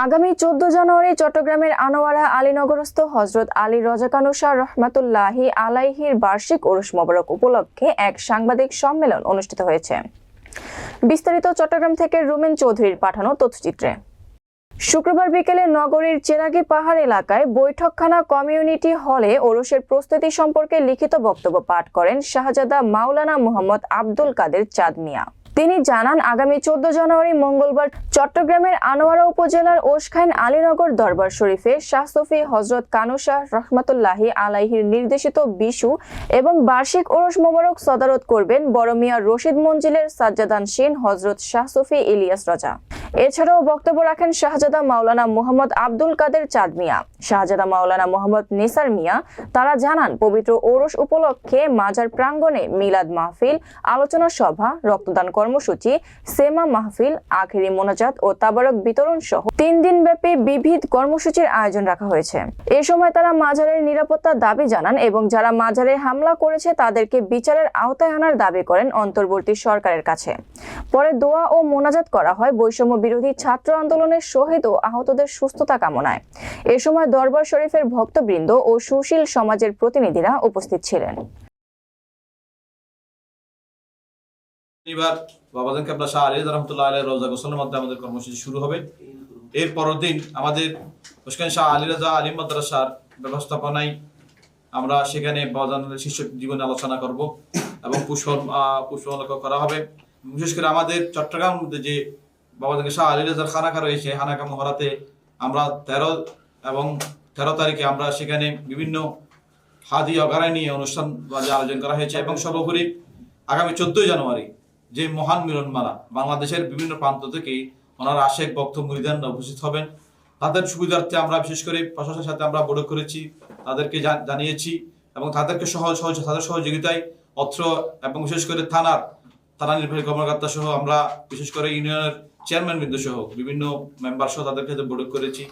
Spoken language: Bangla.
আগামী চোদ্দ জানুয়ারি চট্টগ্রামের আনোয়ারা আলীনগরস্থ হজরত আলী রজাকানুসা রহমাতুল্লাহি আলাইহির বার্ষিক ওরস মোবারক উপলক্ষে এক সাংবাদিক সম্মেলন অনুষ্ঠিত হয়েছে। বিস্তারিত চট্টগ্রাম থেকে রুমেন চৌধুরীর পাঠানো তথ্যচিত্রে। শুক্রবার বিকেলে নগরীর চেরাগি পাহাড় এলাকায় বৈঠকখানা কমিউনিটি হলে ওরসের প্রস্তুতি সম্পর্কে লিখিত বক্তব্য পাঠ করেন শাহজাদা মাওলানা মোহাম্মদ আব্দুল কাদের চাঁদ মিয়া। তিনি জানান, আগামী চোদ্দ জানুয়ারি মঙ্গলবার চট্টগ্রামের আনোয়ারা উপজেলার ওসখাইন আলীনগর দরবার শরীফে শাহসফি হজরত কানুশাহ রহমাতুল্লাহি আলাইহির নির্দেশিত বিশু এবং বার্ষিক ওরস মোবারক সদারত করবেন বড়মিয়া রশিদ মঞ্জিলের সাজ্জাদান সেন হজরত শাহসফি ইলিয়াস রাজা। এছাড়াও বক্তব্য রাখেন শাহজাদা মাওলানা মোহাম্মদ আব্দুল কাদের চাঁদ মিয়া শাহজাদা মাওলানা মোহাম্মদ নিসার মিয়া, তারা জানান, পবিত্র ওরস উপলক্ষে মাজার প্রাঙ্গণে মিলাদ মাহফিল, আলোচনা সভা, রক্তদান কর্মসূচি, সেমা মাহফিল, আখেরি মোনাজাত ও তাবারক বিতরণ সহ তিন দিন ব্যাপী বিবিধ কর্মসূচির আয়োজন রাখা হয়েছে। এ সময় তারা মাজারের নিরাপত্তার দাবি জানান এবং যারা মাজারে হামলা করেছে তাদেরকে বিচারের আওতায় আনার দাবি করেন অন্তর্বর্তী সরকারের কাছে। পরে দোয়া ও মোনাজাত করা হয় বৈষম্য বিরোধী ছাত্র আন্দোলনের শহীদ ও আহতদের সুস্থতা কামনায়। এ সময় দরবার শরীফের ভক্তবৃন্দ ও সুশীল সমাজের প্রতিনিধিরা উপস্থিত ছিলেন। আমাদের এর পরের দিন আমাদের শাহ আলী রাজা আলী মাদ্রাসার ব্যবস্থাপনায় আমরা সেখানে বাবাজানের শিষ্য জীবনে আলোচনা করব এবং পুষ্প করা হবে। বিশেষ করে আমাদের চট্টগ্রাম যে বাবাজান শাহ আলী রাজার খানাকা রয়েছে খানাকা মহরাতে আমরা তেরো এবং তেরো তারিখে আমরা সেখানে বিভিন্ন হাদি অগারায় নিয়ে অনুষ্ঠান আয়োজন করা হয়েছে এবং সর্বোপরি আগামী চোদ্দই জানুয়ারি যে মহান মিলনমালা বাংলাদেশের বিভিন্ন প্রান্ত থেকে ওনার আশেক বক্ত মুরিদানরা উপস্থিত হবেন। তাদের সুবিধার্থে আমরা বিশেষ করে প্রশাসনের সাথে আমরা বৈঠক করেছি, তাদেরকে জানিয়েছি এবং তাদেরকে সহজ সহজ তাদের সহযোগিতায় অত্র এবং বিশেষ করে থানার তারা নির্বাহী কর্মকর্তা সহ আমরা, বিশেষ করে ইউনিয়নের চেয়ারম্যান বৃন্দ সহ বিভিন্ন মেম্বার সহ তাদের বৈঠক করেছি।